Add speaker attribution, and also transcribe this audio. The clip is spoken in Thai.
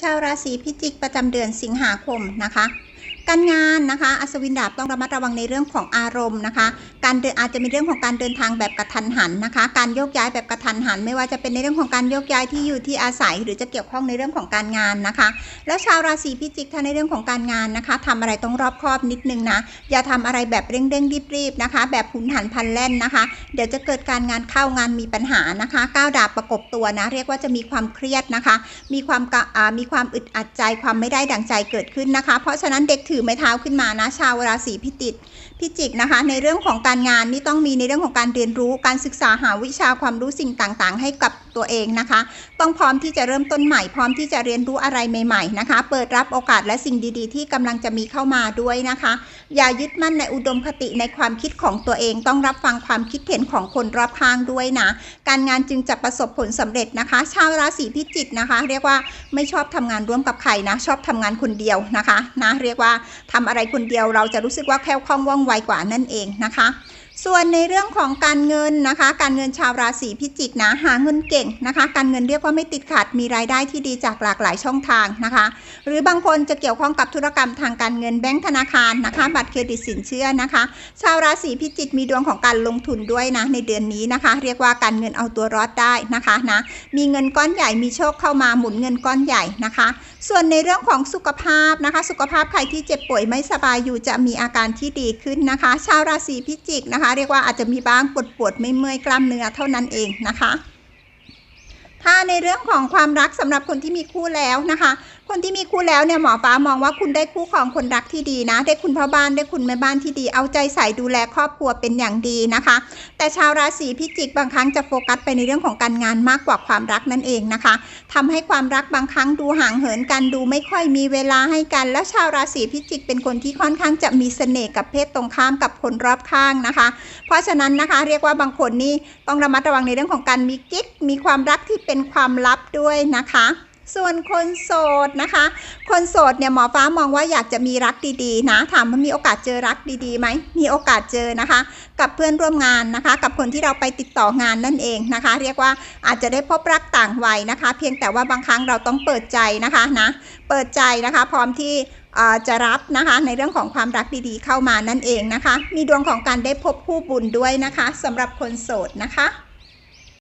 Speaker 1: ชาวราศีพิจิกประจำเดือนสิงหาคมนะคะ การงานนะคะอัศวินดาบต้องระมัดระวังในเรื่องของอารมณ์นะคะ การเดินอาจจะมีเรื่องของการเดินทางแบบกระทันหันนะคะ การโยกย้ายแบบกระทันหัน ไม่ว่าจะเป็นในเรื่องของการโยกย้ายที่อยู่ที่อาศัย หรือจะเกี่ยวข้องในเรื่องของการงานนะคะ แล้วชาวราศีพิจิกถ้าในเรื่องของการงานนะคะทำอะไรต้องรอบคอบนิดนึงนะอย่าทำอะไรแบบเร่งๆรีบๆนะคะ แบบหุนหันพันแล่นนะคะ เดี๋ยวจะเกิดการงานเข้างานมีปัญหานะคะก้าวดาบประกบตัวนะ เรียกว่าจะมีความเครียดนะคะ มีความมีความอึดอัดใจความไม่ได้ดังใจเกิดขึ้นนะคะ เพราะฉะนั้นเด็กถือือไม้เท้าขึ้นมานะ ชาวราศีพิจิก พิจิกนะคะ ในเรื่องของการงานนี่ต้องมีในเรื่องของการเรียนรู้การศึกษาหาวิชาความรู้สิ่งต่างๆ ให้กับตัวเองนะคะ ต้องพร้อมที่จะเริ่มต้นใหม่ พร้อมที่จะเรียนรู้อะไรใหม่ ๆ นะคะ เปิดรับโอกาสและสิ่งดีๆ ที่กำลังจะมีเข้ามาด้วยนะคะ อย่ายึดมั่นในอุดมคติในความคิดของตัวเอง ต้องรับฟังความคิดเห็นของคนรอบข้างด้วยนะการงานจึงจะประสบผลสำเร็จนะคะ ชาวราศีพิจิกนะคะ เรียกว่าไม่ชอบทำงานร่วมกับใครนะชอบทำงานคนเดียวนะคะนะเรียกว่าทำอะไรคนเดียวเราจะรู้สึกว่าแค่คล่องว่องไวกว่านั่นเองนะคะ ส่วนในเรื่องของการเงินนะคะ การเงินชาวราศีพิจิกนะหาเงินเก่งนะคะ การเงินเรียกว่าไม่ติดขัดมีรายได้ที่ดีจากหลากหลายช่องทางนะคะ หรือบางคนจะเกี่ยวข้องกับธุรกรรมทางการเงินแบงก์ธนาคารนะคะ บัตรเครดิตสินเชื่อนะคะ ชาวราศีพิจิกมีดวงของการลงทุนด้วยนะในเดือนนี้นะคะ เรียกว่าการเงินเอาตัวรอดได้นะคะนะมีเงินก้อนใหญ่มีโชคเข้ามาหมุนเงินก้อนใหญ่นะคะ ส่วนในเรื่องของสุขภาพนะคะ สุขภาพใครที่เจ็บป่วยไม่สบายอยู่จะมีอาการที่ดีขึ้นนะคะ ชาวราศีพิจิกนะคะเรียกว่าอาจจะมีบ้างปวดปวดไม่เมื่อยกล้ามเนื้อเท่านั้นเองนะคะ ถ้าในเรื่องของความรักสำหรับคนที่มีคู่แล้วนะคะ คนที่มีคู่แล้วเนี่ยหมอฟ้ามองว่าคุณได้คู่ครองคนรักที่ดีนะ ได้คุณพ่อบ้านได้คุณแม่บ้านที่ดี เอาใจใส่ดูแลครอบครัวเป็นอย่างดีนะคะ แต่ชาวราศีพิจิกบางครั้งจะโฟกัสไปในเรื่องของการงานมากกว่าความรักนั่นเองนะคะทำให้ความรักบางครั้งดูห่างเหินกันดูไม่ค่อยมีเวลาให้กัน แล้วชาวราศีพิจิกเป็นคนที่ค่อนข้างจะมีเสน่ห์กับเพศตรงข้ามกับคนรอบข้างนะคะ เพราะฉะนั้นนะคะเรียกว่าบางคนนี่ต้องระมัดระวังในเรื่องของการมีกิ๊กมีความรักที่เป็นความลับด้วยนะคะ ส่วนคนโสดนะคะ คนโสดเนี่ยหมอฟ้ามองว่าอยากจะมีรักดีๆ นะถามว่ามีโอกาสเจอรักดีๆไหมมีโอกาสเจอนะคะ กับเพื่อนร่วมงานนะคะ กับคนที่เราไปติดต่องานนั่นเองนะคะ เรียกว่าอาจจะได้พบรักต่างวัยนะคะ เพียงแต่ว่าบางครั้งเราต้องเปิดใจนะคะนะเปิดใจนะคะ พร้อมที่จะรับนะคะในเรื่องของความรักดีๆเข้ามานั่นเองนะคะ มีดวงของการได้พบคู่บุญด้วยนะคะสำหรับคนโสดนะคะ